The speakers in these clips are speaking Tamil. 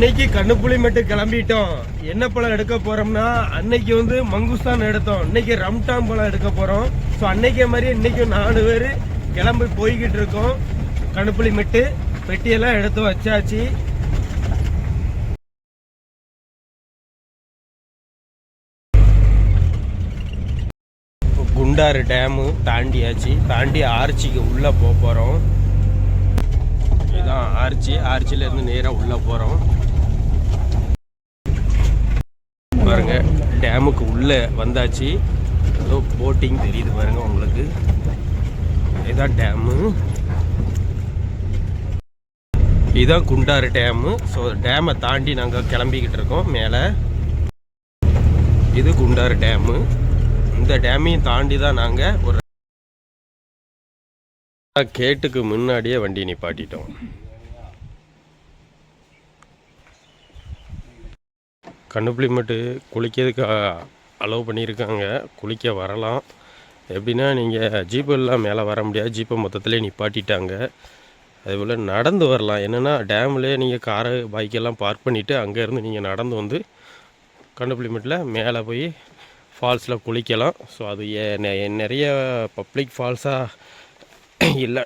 இன்னைக்கு கண்ணுப்புளி மட்டும் கிளம்பிட்டோம். என்ன பழம் எடுக்க போறோம்னா அன்னைக்கு வந்து மங்குஸ்தான் எடுத்தோம். இன்னைக்கு ரம்டான் பழம் எடுக்க போறோம். ஸோ அன்னைக்கே மாதிரி இன்னைக்கு நாலு பேர் கிளம்பி போய்கிட்டு இருக்கோம். கண்ணுப்புளி மெட்டு பெட்டியெல்லாம் எடுத்து வச்சாச்சு. குண்டாறு டேமு தாண்டியாச்சு. தாண்டி ஆர்ச்சிக்கு உள்ளே போக போகிறோம் இதுதான் ஆர்ச்சி. ஆர்ச்சில இருந்து உள்ளே போகிறோம் பாருங்க. டேமுக்கு உள்ளே வந்தாச்சு. ஏதோ போட்டிங் தெரியுது பாருங்க உங்களுக்கு. இதான் டேமு இதுதான் குண்டாறு டேமு ஸோ டேமை தாண்டி நாங்கள் கிளம்பிக்கிட்டு இருக்கோம். மேலே இது குண்டாறு டேமு இந்த டேமையும் தாண்டி தான் நாங்கள் ஒரு கேட்டுக்கு முன்னாடியே வண்டி நிப்பாட்டிட்டோம். கண்ணுப்புளிமட்டு குளிக்கிறதுக்கு அலோவ் பண்ணியிருக்காங்க. குளிக்க வரலாம். எப்படின்னா நீங்கள் ஜீப்பெல்லாம் மேலே வர முடியாது. ஜீப்பை மொத்தத்திலே நிப்பாட்டிட்டாங்க. அதுபோல் நடந்து வரலாம். என்னென்னா டேம்லேயே நீங்கள் காரு பைக்கெல்லாம் பார்க் பண்ணிவிட்டு அங்கேருந்து நீங்கள் நடந்து வந்து கண்டுபிளிமெண்ட்டில் மேலே போய் ஃபால்ஸில் குளிக்கலாம். ஸோ அது ஏ- நெ- நிறைய பப்ளிக் ஃபால்ஸாக இல்லை.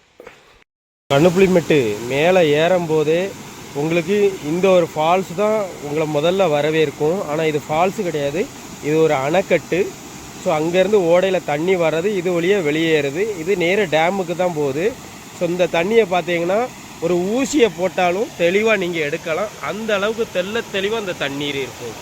கண்ணுப்புளிமெட்டு மேலே ஏறும்போதே உங்களுக்கு இந்த ஒரு ஃபால்ஸ் தான் உங்களை முதல்ல வரவேற்கும். ஆனால் இது ஃபால்ஸு கிடையாது. இது ஒரு அணைக்கட்டு. ஸோ அங்கேருந்து ஓடையில் தண்ணி வர்றது இது வழியாக வெளியேறுது. இது நேராக டேமுக்கு தான் போகுது. ஸோ இந்த தண்ணியை பார்த்தீங்கன்னா ஒரு ஊசியை போட்டாலும் தெளிவாக நீங்கள் எடுக்கலாம். அந்த அளவுக்கு தெள்ள தெளிவாக அந்த தண்ணீர் இருக்கும்.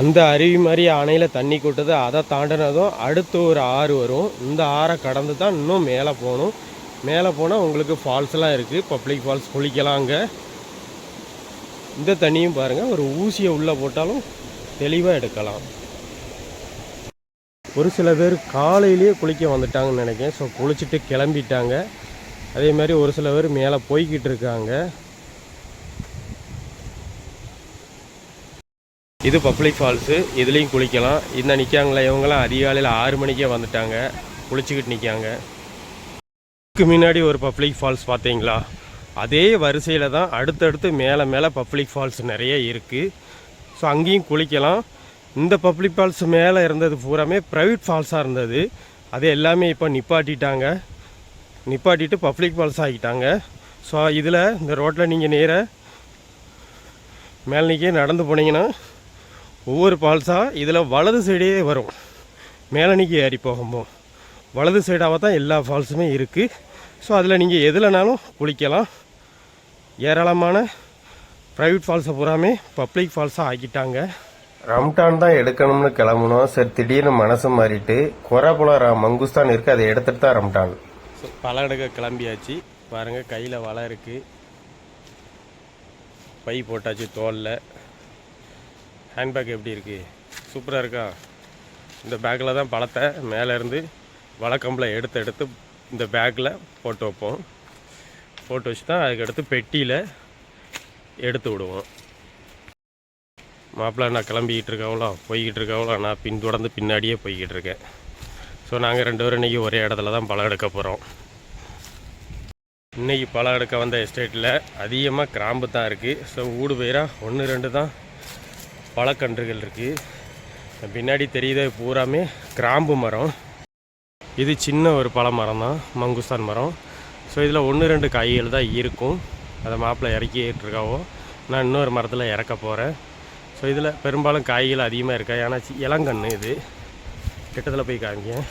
அந்த அருவி மாதிரி அணையில் தண்ணி கொட்டுது. அதை தாண்டினதும் அடுத்து ஒரு ஆறு வரும். இந்த ஆறை கடந்து தான் இன்னும் மேலே போகணும். மேலே போனால் உங்களுக்கு ஃபால்ஸ்லாம் இருக்குது. பப்ளிக் ஃபால்ஸ் குளிக்கலாம் அங்கே. இந்த தண்ணியும் பாருங்கள். ஒரு ஊசியை உள்ளே போட்டாலும் தெளிவாக எடுக்கலாம். ஒரு சில பேர் காலையிலேயே குளிக்க வந்துட்டாங்கன்னு நினைக்கிறேன். ஸோ குளிச்சுட்டு கிளம்பிட்டாங்க. அதே மாதிரி ஒரு சில பேர் மேலே போய்கிட்டு இருக்காங்க. இது பப்ளிக் ஃபால்ஸு. இதுலேயும் குளிக்கலாம். இந்த நிற்காங்களே. இவங்களாம் அதிகாலையில் ஆறு மணிக்கே வந்துட்டாங்க. குளிச்சுக்கிட்டு நிற்காங்க. முன்னாடி ஒரு பப்ளிக் ஃபால்ஸ் பார்த்தீங்களா? அதே வரிசையில் தான் அடுத்தடுத்து மேலே மேலே பப்ளிக் ஃபால்ஸ் நிறைய இருக்குது ஸோ அங்கேயும் குளிக்கலாம். இந்த பப்ளிக் ஃபால்ஸ் மேலே இருந்தது பூராமே ப்ரைவேட் ஃபால்ஸாக இருந்தது. அது எல்லாமே இப்போ நிப்பாட்டிட்டாங்க. நிப்பாட்டிட்டு பப்ளிக் ஃபால்ஸ் ஆகிட்டாங்க ஸோ இதில் இந்த ரோட்டில் நீங்கள் நேராக மேல்நிக்கே நடந்து போனீங்கன்னா ஒவ்வொரு ஃபால்ஸாக இதில் வலது சைடே வரும். மேலனிக்கு ஏறி போகும்போது. வலது சைடாக தான் எல்லா ஃபால்ஸுமே இருக்குது ஸோ அதில் நீங்கள் எதுலனாலும் குளிக்கலாம். ஏராளமான ப்ரைவேட் ஃபால்ஸை பூராமே பப்ளிக் ஃபால்ஸாக ஆக்கிட்டாங்க. ரம்டான் தான் எடுக்கணும்னு கிளம்புனோம் சரி திடீர்னு மனசு மாறிட்டு கொரபுலம் மங்குஸ்தான் இருக்குது அதை எடுத்துட்டு தான் ரம்டான். ஸோ பல எடுக்க கிளம்பியாச்சு. பாருங்கள் கையில் வலை இருக்குது பை போட்டாச்சு தோலில். ஹேண்ட்பேக் எப்படி இருக்கு? சூப்பராக இருக்கா? இந்த பேக்கில் தான் பழத்தை. மேலேருந்து வழக்கம்பில் எடுத்து எடுத்து இந்த பேக்கில் போட்டு வைப்போம். போட்டு வச்சு தான் அதுக்கடுத்து பெட்டியில் எடுத்து விடுவோம். மாப்பிள்ளை நான் கிளம்பிக்கிட்டு இருக்கவளோ? போய்கிட்டு இருக்கவளோ? நான் பின்தொடர்ந்து பின்னாடியே போய்கிட்டு இருக்கேன். ஸோ நாங்கள் ரெண்டு பேரும் இன்றைக்கி ஒரே இடத்துல தான் பழம் எடுக்க போகிறோம் இன்றைக்கி பழம் எடுக்க வந்த எஸ்டேட்டில் அதிகமாக கிராம்பு தான் இருக்குது ஸோ ஊடு பயிராக ஒன்று ரெண்டு தான் பழக்கன்றுகள் இருக்குது பின்னாடி தெரியுது பூராமே கிராம்பு மரம். இது சின்ன ஒரு பழ மரம் தான் மங்குஸ்தான் மரம். ஸோ இதில் ஒன்று ரெண்டு காய்கள் தான் இருக்கும். அதை மாப்பிள்ளை இறக்கிட்டு இருக்காவோ நான் இன்னொரு மரத்தில் இறக்க போகிறேன் ஸோ இதில் பெரும்பாலும் காய்கள் அதிகமாக இருக்கா? ஏன்னா சி- இளங்கன்று இது. கிட்டத்தில் போய் காமிங்க.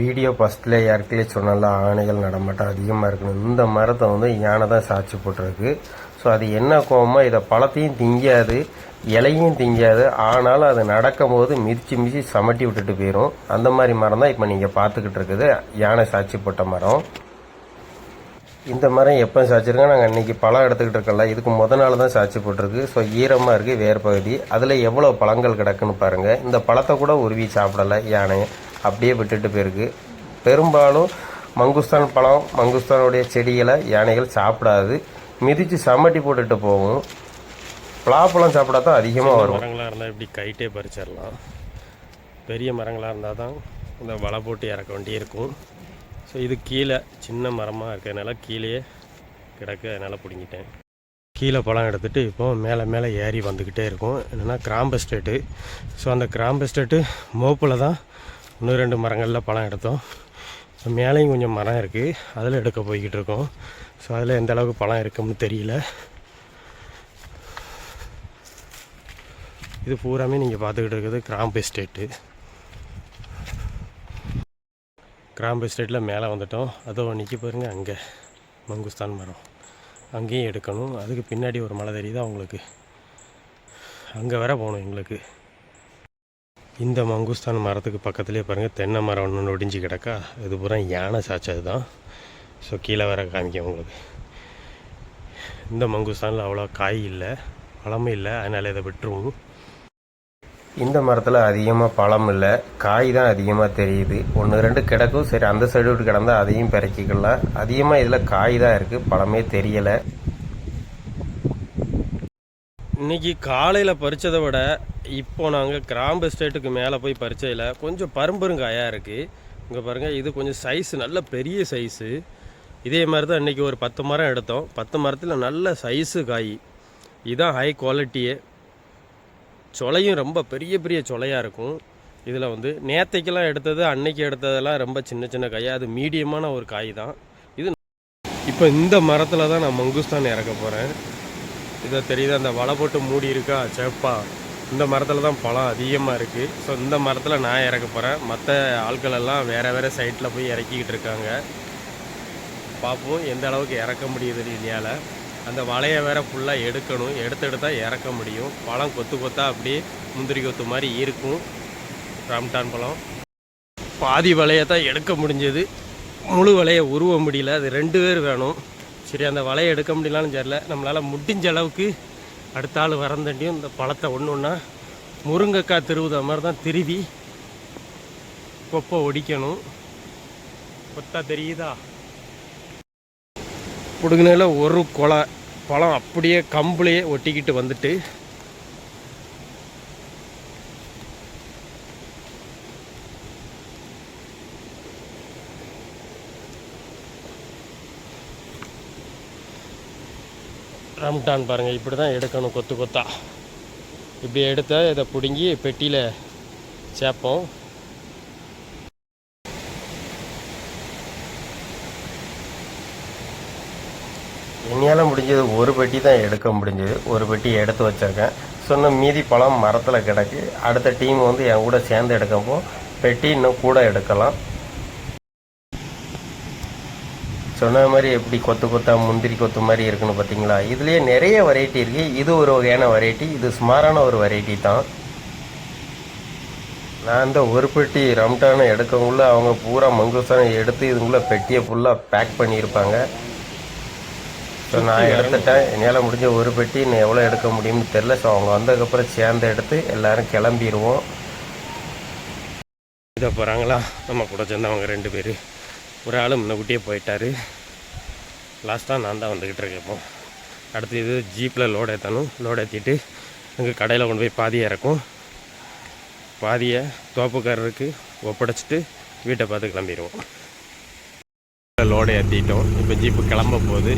வீடியோ ஃபஸ்ட்டில் யாருக்கிலே சொன்னால ஆணைகள் நடமாட்டம் அதிகமாக இருக்கணும். இந்த மரத்தை வந்து யானை தான் சாட்சி போட்டிருக்கு. ஸோ அது என்ன கோவமாக இதை பழத்தையும் திங்காது இலையும் திங்காது. ஆனாலும் அது நடக்கும்போது மிதிச்சு மிதிச்சு சமட்டி விட்டுட்டு போயிடும் அந்த மாதிரி மரம் தான் இப்போ நீங்கள் பார்த்துக்கிட்டு இருக்குது. யானை சாட்சி போட்ட மரம். இந்த மரம் எப்போ சாய்ச்சிருக்கோம் நாங்கள் அன்றைக்கி பழம் எடுத்துக்கிட்டு இருக்கல இதுக்கு முத நாள் தான் சாய்ச்சி போட்டிருக்கு. ஸோ ஈரமாக இருக்குது வேர் பகுதி. அதில் எவ்வளோ பழங்கள் கிடக்குன்னு பாருங்கள் இந்த பழத்தை கூட உருவி சாப்பிடலை யானை. அப்படியே விட்டுட்டு போயிருக்கு. பெரும்பாலும் மங்குஸ்தான் பழம் மங்குஸ்தானுடைய செடிகளை யானைகள் சாப்பிடாது. மிதித்து சம்மட்டி போட்டுட்டு போகும். பலாப்பழம் சாப்பிட்டா தான் அதிகமாக வரும். மரங்களாக இருந்தால் இப்படி கைட்டே பறிச்சிடலாம். பெரிய மரங்களாக இருந்தால் தான் இந்த வலை போட்டு இறக்க வேண்டி இருக்கும். ஸோ இது கீழே சின்ன மரமாக இருக்கிறதுனால கீழேயே கிடக்கு. அதனால் பிடுங்கிட்டேன். கீழே பழம் எடுத்துகிட்டு இப்போ மேலே மேலே ஏறி வந்துக்கிட்டே இருக்கும். என்னென்னா கிராம்பு எஸ்டேட்டு. ஸோ அந்த கிராம்பு எஸ்டேட்டு மோப்பில் தான் இன்னும் ரெண்டு மரங்களில் பழம் எடுத்தோம். மேலேயும் கொஞ்சம் மரம் இருக்குது அதில் எடுக்க போய்கிட்டு இருக்கோம். ஸோ அதில் எந்த அளவுக்கு பழம் இருக்கும்னு தெரியல. இது பூராமே நீங்கள் பார்த்துக்கிட்டு இருக்கிறது கிராம்பு எஸ்டேட்டு. கிராம்பு எஸ்டேட்டில் மேலே வந்துட்டோம். அதோ நிற்க பாருங்க அங்கே மங்குஸ்தான் மரம். அங்கேயும் எடுக்கணும். அதுக்கு பின்னாடி ஒரு மலை தெரியுது அவங்களுக்கு அங்கே வர போகணும் எங்களுக்கு. இந்த மங்குஸ்தான் மரத்துக்கு பக்கத்துலேயே பாருங்கள் தென்னை மரம் ஒன்று ஒடிஞ்சு கிடக்கா. இது பூரா யானை சாய்ச்சது தான் ஸோ கீழே வர காமிக்க உங்களுக்கு. இந்த மங்குஸ்தானில் அவ்வளோ காய் இல்லை பழமும் இல்லை அதனால் இதை விட்டுருவோம். இந்த மரத்தில் அதிகமாக பழம் இல்லை காய் தான் அதிகமாக தெரியுது. ஒன்று ரெண்டு கிடக்கும் சரி அந்த சைடு விட்டு கிடந்தா அதையும் பிறக்கிக்கலாம் அதிகமாக இதில் காய் தான் இருக்குது பழமே தெரியலை. இன்னைக்கு காலையில் பறிச்சதை விட இப்போ நாங்கள் கிராம்பு எஸ்டேட்டுக்கு மேலே போய் பறிச்சையில் கொஞ்சம் பரும்பருங்காயாக இருக்குது இங்கே பாருங்கள் இது கொஞ்சம் சைஸ் நல்ல பெரிய சைஸு இதே மாதிரி தான் இன்றைக்கி ஒரு பத்து மரம் எடுத்தோம். பத்து மரத்தில் நல்ல சைஸு காய். இதுதான் ஹை குவாலிட்டியே சொலையும் ரொம்ப பெரிய பெரிய சொலையாக இருக்கும். இதில் வந்து நேத்தைக்கெல்லாம் எடுத்தது அன்னைக்கு எடுத்ததெல்லாம் ரொம்ப சின்ன சின்ன காய். அது மீடியமான ஒரு காய் தான். இது இப்போ இந்த மரத்தில் தான் நான் மங்குஸ்தான் இறக்க போகிறேன் இதை தெரியுது அந்த வலை போட்டு மூடி இருக்கா சேப்பா இந்த மரத்தில் தான் பழம் அதிகமாக இருக்குது ஸோ இந்த மரத்தில் நான் இறக்க போகிறேன் மற்ற ஆட்கள் எல்லாம் வேறு வேறு சைட்டில் போய் இறக்கிக்கிட்டு இருக்காங்க. பார்ப்போம் எந்த அளவுக்கு இறக்க முடியுது இனியால். அந்த வலையை வேற ஃபுல்லாக எடுக்கணும். எடுத்து எடுத்தால் இறக்க முடியும். பழம் கொத்து கொத்தா அப்படியே முந்திரி கொத்து மாதிரி இருக்கும். ராம்டான் பழம். பாதி வலையை தான் எடுக்க முடிஞ்சது. முழு வலையை உருவ முடியல. அது ரெண்டு பேர் வேணும். சரி அந்த வலையை எடுக்க முடியலான்னு தெரியல நம்மளால் முடிஞ்ச அளவுக்கு அடுத்த ஆள் வரந்தண்டியும் இந்த பழத்தை ஒன்று ஒன்றா முருங்கைக்காய் திருவுத மாதிரி தான் திருவி கொப்பை ஒடிக்கணும். கொத்தா தெரியுதா? பிடுங்கினால ஒரு கொலை பழம் அப்படியே கம்புலையே ஒட்டிக்கிட்டு வந்துட்டு ரம்டான் பாருங்கள் இப்படி தான் எடுக்கணும் கொத்து கொத்தா. இப்படி எடுத்தால் இதை பிடுங்கி பெட்டியில் சேர்ப்போம் என்னால் முடிஞ்சது ஒரு பெட்டி தான் எடுக்க முடிஞ்சது. ஒரு பெட்டி எடுத்து வச்சிருக்கேன். சொன்ன மீதி பழம் மரத்தில் கிடக்கு. அடுத்த டீம் வந்து என் கூட சேர்ந்து எடுக்கப்போ பெட்டி இன்னும் கூட எடுக்கலாம். சொன்ன மாதிரி எப்படி கொத்து கொத்தா முந்திரி கொத்து மாதிரி இருக்குன்னு பார்த்தீங்களா? இதுலேயே நிறைய வெரைட்டி இருக்குது இது ஒரு வகையான வெரைட்டி இது சுமாரான ஒரு வெரைட்டி தான். நான் இந்த ஒரு பெட்டி ரம்டானை எடுக்கக்குள்ள அவங்க பூரா மங்குசானை எடுத்து இதுக்குள்ளே பெட்டியை ஃபுல்லாக பேக் பண்ணியிருப்பாங்க. ஸோ நான் எடுத்துட்டேன். என்னால் முடிஞ்ச ஒரு பெட்டி இன்னும் எவ்வளோ எடுக்க முடியும்னு தெரில ஸோ அவங்க வந்ததுக்கப்புறம் சேர்ந்து எடுத்து எல்லாரும் கிளம்பிடுவோம் இதை போகிறாங்களா நம்ம கூட சேர்ந்தவங்க ரெண்டு பேர். ஒரு ஆள் முன்னக்கூட்டியே போயிட்டார். லாஸ்ட்டாக நான் தான் வந்துக்கிட்டு இருக்கேன் இப்போ. அடுத்து இது ஜீப்பில் லோடு ஏற்றணும் லோடு ஏற்றிட்டு அங்கே கடையில் கொண்டு போய் பாதியை இறக்கும். பாதியை தோப்புக்காரருக்கு ஒப்படைச்சிட்டு வீட்டை பார்த்து கிளம்பிடுவோம். லோடை ஏற்றிட்டோம் இப்போ ஜீப்பு கிளம்ப போகுது.